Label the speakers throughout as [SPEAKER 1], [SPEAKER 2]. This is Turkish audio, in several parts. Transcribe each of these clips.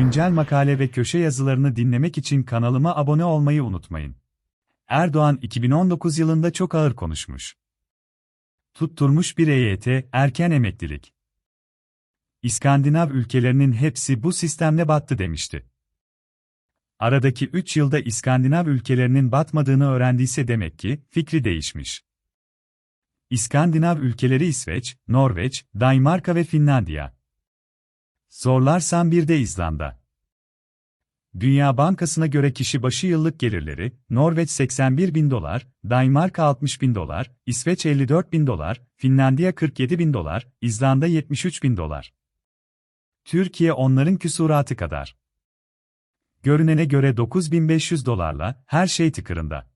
[SPEAKER 1] Güncel makale ve köşe yazılarını dinlemek için kanalıma abone olmayı unutmayın. Erdoğan 2019 yılında çok ağır konuşmuş. Tutturmuş bir EYT, erken emeklilik. İskandinav ülkelerinin hepsi bu sistemle battı demişti. Aradaki 3 yılda İskandinav ülkelerinin batmadığını öğrendiyse demek ki fikri değişmiş. İskandinav ülkeleri İsveç, Norveç, Danimarka ve Finlandiya. Zorlarsan bir de İzlanda. Dünya Bankası'na göre kişi başı yıllık gelirleri, Norveç 81 bin dolar, Danimarka 60 bin dolar, İsveç 54 bin dolar, Finlandiya 47 bin dolar, İzlanda 73 bin dolar. Türkiye onların küsuratı kadar. Görünene göre 9500 dolarla her şey tıkırında.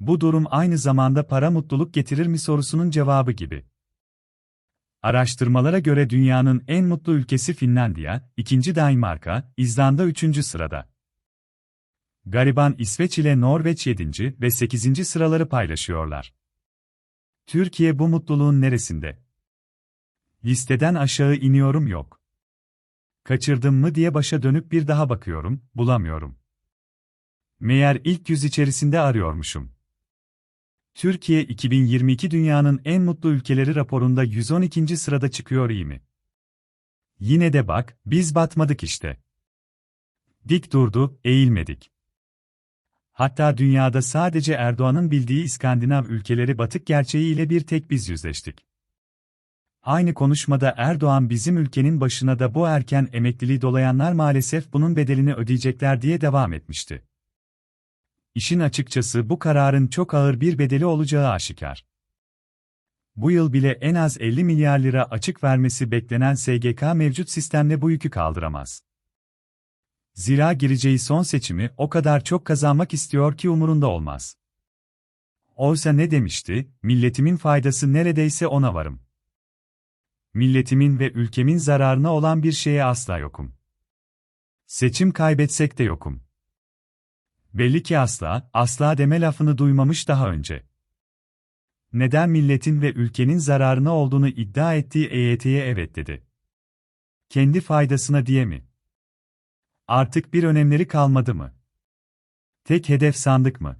[SPEAKER 1] Bu durum aynı zamanda para mutluluk getirir mi sorusunun cevabı gibi. Araştırmalara göre dünyanın en mutlu ülkesi Finlandiya, ikinci Danimarka, İzlanda üçüncü sırada. Gariban İsveç ile Norveç 7. ve 8. sıraları paylaşıyorlar. Türkiye bu mutluluğun neresinde? Listeden aşağı iniyorum yok. Kaçırdım mı diye başa dönüp bir daha bakıyorum, bulamıyorum. Meğer ilk yüz içerisinde arıyormuşum. Türkiye 2022 dünyanın en mutlu ülkeleri raporunda 112. sırada çıkıyor iyi mi? Yine de bak, biz batmadık işte. Dik durdu, eğilmedik. Hatta dünyada sadece Erdoğan'ın bildiği İskandinav ülkeleri batık gerçeğiyle bir tek biz yüzleştik. Aynı konuşmada Erdoğan bizim ülkenin başına da bu erken emekliliği dolayanlar maalesef bunun bedelini ödeyecekler diye devam etmişti. İşin açıkçası bu kararın çok ağır bir bedeli olacağı aşikar. Bu yıl bile en az 50 milyar lira açık vermesi beklenen SGK mevcut sistemle bu yükü kaldıramaz. Zira gireceği son seçimi o kadar çok kazanmak istiyor ki umurunda olmaz. Oysa ne demişti, milletimin faydası neredeyse ona varım. Milletimin ve ülkemin zararına olan bir şeye asla yokum. Seçim kaybetsek de yokum. Belli ki asla, asla deme lafını duymamış daha önce. Neden milletin ve ülkenin zararına olduğunu iddia ettiği EYT'ye evet dedi. Kendi faydasına diye mi? Artık bir önemleri kalmadı mı? Tek hedef sandık mı?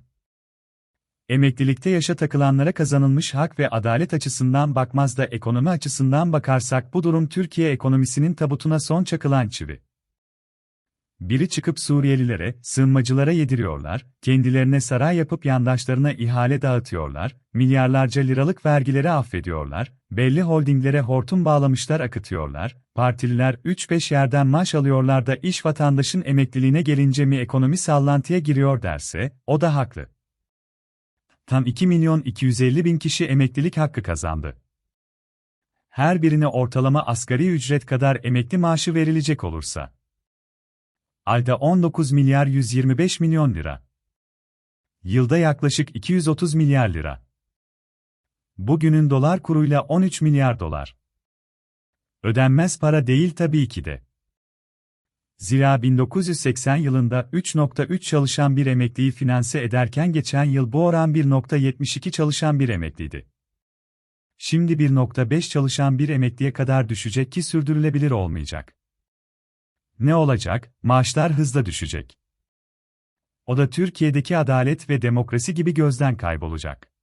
[SPEAKER 1] Emeklilikte yaşa takılanlara kazanılmış hak ve adalet açısından bakmaz da ekonomi açısından bakarsak bu durum Türkiye ekonomisinin tabutuna son çakılan çivi. Biri çıkıp Suriyelilere, sığınmacılara yediriyorlar, kendilerine saray yapıp yandaşlarına ihale dağıtıyorlar, milyarlarca liralık vergileri affediyorlar, belli holdinglere hortum bağlamışlar akıtıyorlar, partililer 3-5 yerden maaş alıyorlar da iş vatandaşın emekliliğine gelince mi ekonomi sallantıya giriyor derse, o da haklı. Tam 2 milyon 250 bin kişi emeklilik hakkı kazandı. Her birine ortalama asgari ücret kadar emekli maaşı verilecek olursa, Ayda 19 milyar 125 milyon lira. Yılda yaklaşık 230 milyar lira. Bugünün dolar kuruyla 13 milyar dolar. Ödenmez para değil tabii ki de. Zira 1980 yılında 3.3 çalışan bir emekliyi finanse ederken geçen yıl bu oran 1.72 çalışan bir emekliydi. Şimdi 1.5 çalışan bir emekliye kadar düşecek ki sürdürülebilir olmayacak. Ne olacak? Maaşlar hızla düşecek. O da Türkiye'deki adalet ve demokrasi gibi gözden kaybolacak.